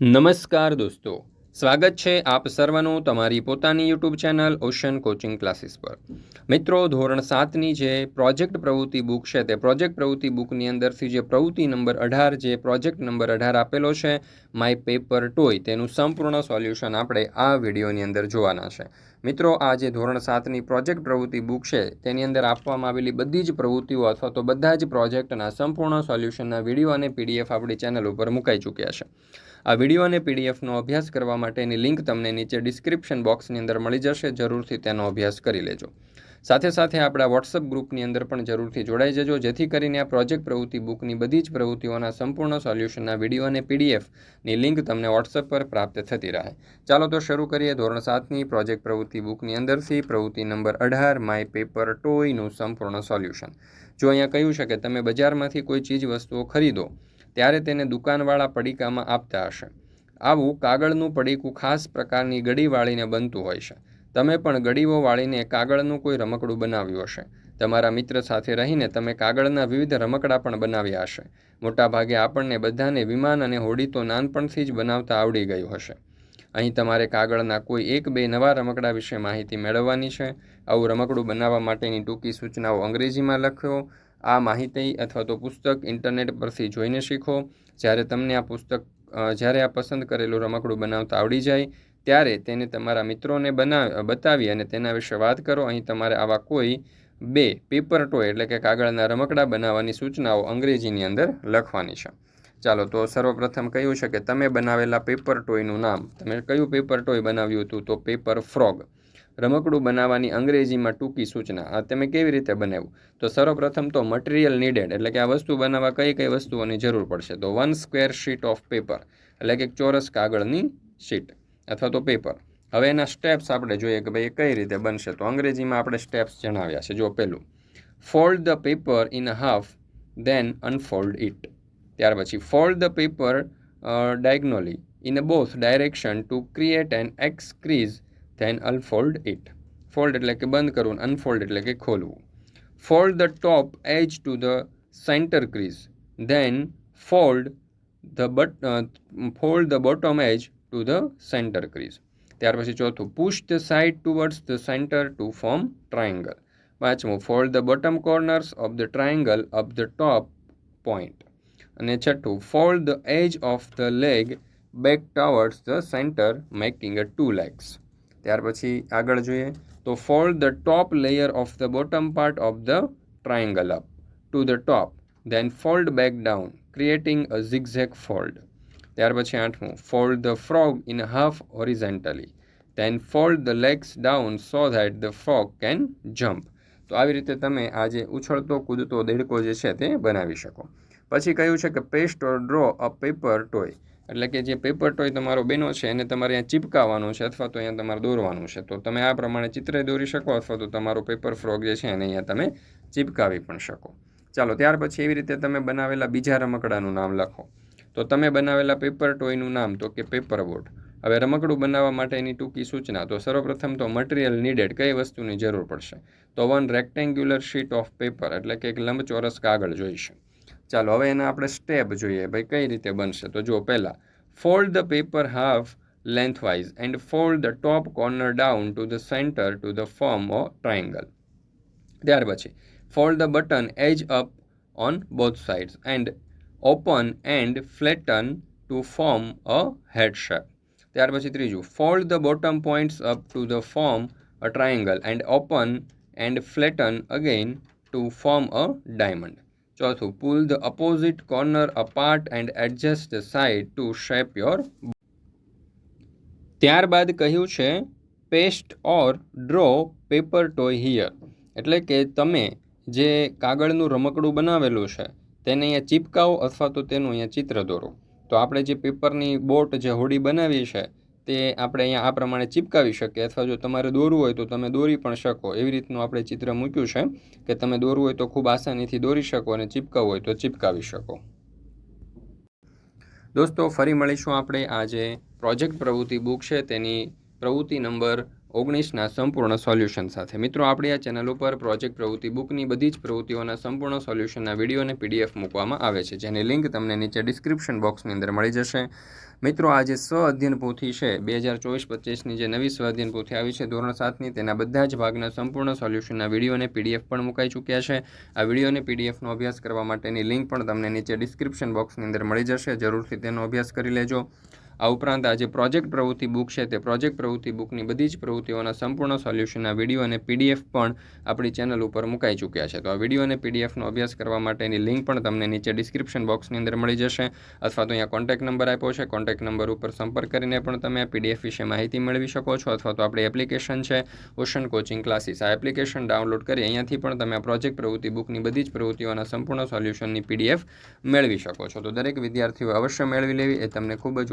નમસ્કાર દોસ્તો. સ્વાગત છે આપ સર્વનું તમારી પોતાની YouTube channel ocean coaching classes પર. મિત્રો, ધોરણ સાતની જે પ્રોજેક્ટ પ્રવૃત્તિ બુક છે તે પ્રોજેક્ટ પ્રવૃત્તિ બુકની અંદરથી જે પ્રવૃત્તિ નંબર અઢાર જે પ્રોજેક્ટ નંબર અઢાર આપેલો છે, માય પેપર ટોય, તેનું સંપૂર્ણ સોલ્યુશન આપણે આ વિડીયોની અંદર જોવાના છે. મિત્રો, આ જે ધોરણ સાતની પ્રોજેક્ટ પ્રવૃત્તિ બુક છે, તેની અંદર આપવામાં આવેલી બધી જ પ્રવૃત્તિઓ અથવા તો બધા જ પ્રોજેક્ટના સંપૂર્ણ સોલ્યુશનના વીડિયો અને પીડીએફ આપણી ચેનલ ઉપર મુકાઈ ચૂક્યા છે. આ વીડિયો અને પીડીએફનો અભ્યાસ કરવા માટેની લિંક તમને નીચે ડિસ્ક્રિપ્શન બોક્સની અંદર મળી જશે, જરૂરથી તેનો અભ્યાસ કરી લેજો. સાથે સાથે આપણા વોટ્સઅપ ગ્રુપની અંદર પણ જરૂરથી જોડાઈ જજો, જેથી કરીને આ પ્રોજેક્ટ પ્રવૃત્તિ બુકની બધી જ પ્રવૃત્તિઓના સંપૂર્ણ સોલ્યુશનના વીડિયો અને પીડીએફની લિંક તમને વોટ્સઅપ પર પ્રાપ્ત થતી રહે. ચાલો તો શરૂ કરીએ ધોરણ સાતની પ્રોજેક્ટ પ્રવૃત્તિ બુકની અંદરથી. પ્રવૃત્તિ નંબર અઢાર, માય પેપર ટોયનું સંપૂર્ણ સોલ્યુશન. જો અહીંયા કહ્યું છે કે તમે બજારમાંથી કોઈ ચીજ વસ્તુઓ ખરીદો ત્યારે તેને દુકાનવાળા પડીકામાં આપતા હશે. આવું કાગળનું પડીકું ખાસ પ્રકારની ગડી વાળીને બનતું હોય છે. તમે પણ ગડીઓ વાળીને કાગળનું કોઈ રમકડું બનાવ્યું હશે. તમારા મિત્ર સાથે રહીને તમે કાગળના વિવિધ રમકડા પણ બનાવ્યા હશે. મોટાભાગે આપણને બધાને વિમાન અને હોડી તો નાનપણથી જ બનાવતા આવડી ગયું હશે. અહીં તમારે કાગળના કોઈ એક બે નવા રમકડા વિશે માહિતી મેળવવાની છે. આવું રમકડું બનાવવા માટેની ટૂંકી સૂચનાઓ અંગ્રેજીમાં લખો. આ માહિતી અથવા તો પુસ્તક ઇન્ટરનેટ પરથી જોઈને શીખો. જ્યારે તમને આ પુસ્તક જ્યારે આ પસંદ કરેલું રમકડું બનાવતા આવડી જાય, ત્યારે તેને તમારા મિત્રોને બનાવ બતાવી અને તેના વિશે વાત કરો. અહીં તમારે આવા કોઈ બે પેપર ટોય એટલે કે કાગળના રમકડા બનાવવાની સૂચનાઓ અંગ્રેજીની અંદર લખવાની છે. ચાલો, તો સર્વપ્રથમ કહ્યું છે કે તમે બનાવેલા પેપર ટોયનું નામ, તમે કયું પેપર ટોય બનાવ્યું હતું? તો પેપર ફ્રોગ. રમકડું બનાવવાની અંગ્રેજીમાં ટૂંકી સૂચના. આ તમે કેવી રીતે બનાવ્યું? તો સર્વપ્રથમ તો મટીરિયલ નીડેડ એટલે કે આ વસ્તુ બનાવવા કઈ કઈ વસ્તુઓની જરૂર પડશે? તો one square sheet of paper એટલે કે ચોરસ કાગળની શીટ અથવા તો પેપર હવે એના સ્ટેપ્સ આપણે જોઈએ કે ભાઈ એ કઈ રીતે બનશે? તો અંગ્રેજીમાં આપણે સ્ટેપ્સ જણાવ્યા છે. જો પહેલું fold the paper in half then unfold it ત્યાર પછી fold the paper diagonally in both direction to create an X crease then unfold it fold એટલે કે બંધ કરવું અનફોલ્ડ એટલે કે ખોલવું fold the top edge to the centre crease then fold the but fold the bottom edge to the centre crease ત્યાર પછી ચોથું push the side towards the centre to form triangle પાંચમું fold the bottom corners of the triangle up the top point અને છઠ્ઠું fold the edge of the leg back towards the centre making a two legs ત્યાર પછી આગળ જોઈએ તો fold the top layer of the bottom part of the triangle up to the top then fold back down creating a zigzag fold ત્યાર પછી આઠમું fold the frog in half horizontally then fold the legs down so that the frog can jump તો આવી રીતે તમે આ જે ઉછળતો, કૂદતો, દેડકો જે છે તે બનાવી શકો. પછી કહ્યું છે કે paste or draw a paper toy એટલે કે જે પેપર ટોય તમારો બેનો છે, એને તમારે અહીંયા ચીપકાવવાનો છે અથવા તો અહીંયા તમારે દોરવાનું છે. તો તમે આ પ્રમાણે ચિત્ર દોરી શકો અથવા તો તમારો પેપર ફ્રોગ જે છે એને અહીંયા તમે ચીપકાવી પણ શકો. ચાલો, ત્યાર પછી એવી રીતે તમે બનાવેલા બીજા રમકડાનું નામ લખો. તો તમે બનાવેલા પેપર ટોયનું નામ તો કે પેપર બોટ હવે રમકડું બનાવવા માટેની ટૂંકી સૂચના. તો સર્વપ્રથમ તો મટીરિયલ નીડેડ કઈ વસ્તુની જરૂર પડશે? તો one rectangular sheet of paper એટલે કે એક લંબચોરસ કાગળ જોઈશે. ચાલો હવે એના આપણે સ્ટેપ જોઈએ ભાઈ કઈ રીતે બનશે તો જો પહેલાં fold the paper half lengthwise and fold the top corner down to the center to the form of triangle. ત્યાર પછી the button edge up on both sides and open and flatten to form a head shape. ત્યાર પછી ત્રીજું fold the bottom points up to the form a triangle and open and flatten again to form a diamond. ચોથું pull the opposite corner apart and adjust the to shape your ત્યારબાદ કહ્યું છે paste or draw paper toy here એટલે કે તમે જે કાગળનું રમકડું બનાવેલું છે, તેને અહીંયા ચીપકાવો અથવા તો તેનું અહીંયા ચિત્ર દોરો. તો આપણે જે પેપરની બોટ, જે હોડી બનાવી છે તે આપણે અહીંયા આ પ્રમાણે ચીપકાવી શકીએ. અથવા જો તમારે દોરવું હોય તો તમે દોરી પણ શકો. એવી રીતનું આપણે ચિત્ર મૂક્યું છે કે તમે દોરવું હોય તો ખૂબ આસાનીથી દોરી શકો અને ચીપકાવવું હોય તો ચીપકાવી શકો. દોસ્તો, ફરી મળીશું આપણે આજે પ્રોજેક્ટ પ્રવૃત્તિ બુક છે તેની પ્રવૃત્તિ નંબર ઓગણીસના સંપૂર્ણ સોલ્યુશન સાથે. મિત્રો, આપણી આ ચેનલ ઉપર પ્રોજેક્ટ પ્રવૃત્તિ બુકની બધી જ પ્રવૃત્તિઓના સંપૂર્ણ સોલ્યુશનના વીડિયો અને પીડીએફ મૂકવામાં આવે છે, જેની લિંક તમને નીચે ડિસ્ક્રિપ્શન બોક્સની અંદર મળી જશે. મિત્રો આ જે સ્વ અધ્યયન પોથી છે. બે હજાર ચોવીસ પચીસની જે નવી સ્વ અધ્યયન પોથી આવી છે, ધોરણ સાતની, તેના બધા જ ભાગના સંપૂર્ણ સોલ્યુશનના વીડિયો અને પીડીએફ પણ મુકાઈ ચૂક્યા છે. આ વીડિયો અને પીડીએફનો અભ્યાસ કરવા માટેની લિંક પણ તમને નીચે ડિસ્ક્રિપ્શન બોક્સની અંદર મળી જશે. જરૂરથી તેનો અભ્યાસ કરી લેજો. આ ઉપરાંત આ જે પ્રોજેક્ટ પ્રવૃત્તિ બુક છે તે પ્રોજેક્ટ પ્રવૃત્તિ બુકની બધી જ પ્રવૃત્તિઓના સંપૂર્ણ સોલ્યુશનના વીડિયો અને પીડીએફ પણ આપણી ચેનલ ઉપર મુકાઈ ચૂક્યા છે. તો આ વીડિયો અને પીડીએફનો અભ્યાસ કરવા માટેની લિંક પણ તમને નીચે ડિસ્ક્રિપ્શન બોક્સની અંદર મળી જશે. અથવા તો અહીંયા કોન્ટેક્ટ નંબર આપ્યો છે. કોન્ટેક્ટ નંબર ઉપર સંપર્ક કરીને પણ તમે આ પીડીએફ વિશે માહિતી મેળવી શકો છો. અથવા તો આપણી એપ્લિકેશન છે, ઓશન કોચિંગ ક્લાસીસ. આ એપ્લિકેશન ડાઉનલોડ કરી અહીંયાથી પણ તમે આ પ્રોજેક્ટ પ્રવૃત્તિ બુકની બધી જ પ્રવૃત્તિઓના સંપૂર્ણ સોલ્યુશનની પીડીએફ મેળવી શકો છો. તો દરેક વિદ્યાર્થીઓ અવશ્ય મેળવી લેવી એ તમને ખૂબ જ